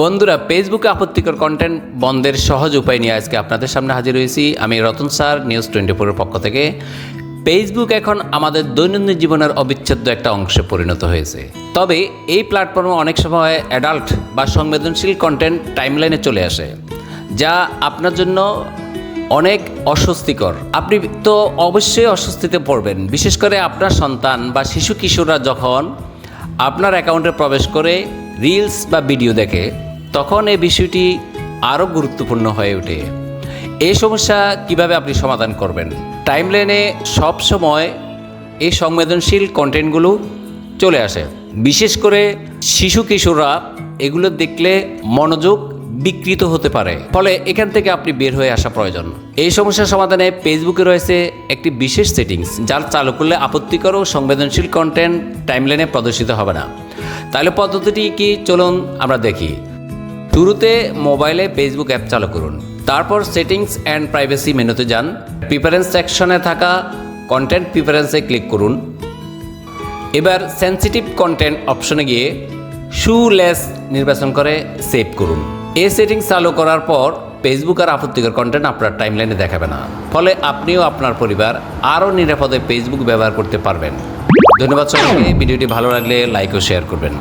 বন্ধুরা ফেসবুকে আপত্তিকর কন্টেন্ট বন্ধের সহজ উপায় নিয়ে আজকে আপনাদের সামনে হাজির হয়েছি। আমি রতন স্যার নিউজ টোয়েন্টি ফোরের পক্ষ থেকে। ফেসবুক এখন আমাদের দৈনন্দিন জীবনের অবিচ্ছেদ্য একটা অংশে পরিণত হয়েছে। তবে এই প্ল্যাটফর্মে অনেক সময় অ্যাডাল্ট বা সংবেদনশীল কন্টেন্ট টাইমলাইনে চলে আসে, যা আপনার জন্য অনেক অস্বস্তিকর। আপনি তো অবশ্যই অস্বস্তিতে পড়বেন, বিশেষ করে আপনার সন্তান বা শিশু কিশোররা যখন আপনার অ্যাকাউন্টে প্রবেশ করে রিলস বা ভিডিও দেখে তখন এই বিষয়টি আরও গুরুত্বপূর্ণ হয়ে ওঠে। এই সমস্যা কীভাবে আপনি সমাধান করবেন? টাইমলাইনে সবসময় এই সংবেদনশীল কন্টেন্টগুলো চলে আসে। বিশেষ করে শিশু কিশোররা এগুলো দেখলে মনোযোগ বিকৃত হতে পারে। ফলে এখান থেকে আপনি বের হয়ে আসা প্রয়োজন। এই সমস্যার সমাধানে ফেসবুকে রয়েছে একটি বিশেষ সেটিংস যার চালু করলে আপত্তিকর ও সংবেদনশীল কন্টেন্ট টাইমলাইনে প্রদর্শিত হবে না। তাহলে পদ্ধতিটি কি? চলুন আমরা দেখি। শুরুতে মোবাইলে ফেসবুক অ্যাপ চালু করুন। তারপর সেটিংস অ্যান্ড প্রাইভেসি মেনুতে যান। প্রিফারেন্স সেকশনে থাকা কন্টেন্ট প্রিফারেন্সে ক্লিক করুন। এবার সেন্সিটিভ কন্টেন্ট অপশনে গিয়ে শু লেস নির্বাচন করে সেভ করুন। এই সেটিংস চালু করার পর ফেসবুক আর আপত্তিকর কন্টেন্ট আপনার টাইমলাইনে দেখাবে না। ফলে আপনিও আপনার পরিবার আরও নিরাপদে ফেসবুক ব্যবহার করতে পারবেন। ধন্যবাদ সবাইকে। ভিডিওটি ভালো লাগলে লাইক ও শেয়ার করবেন।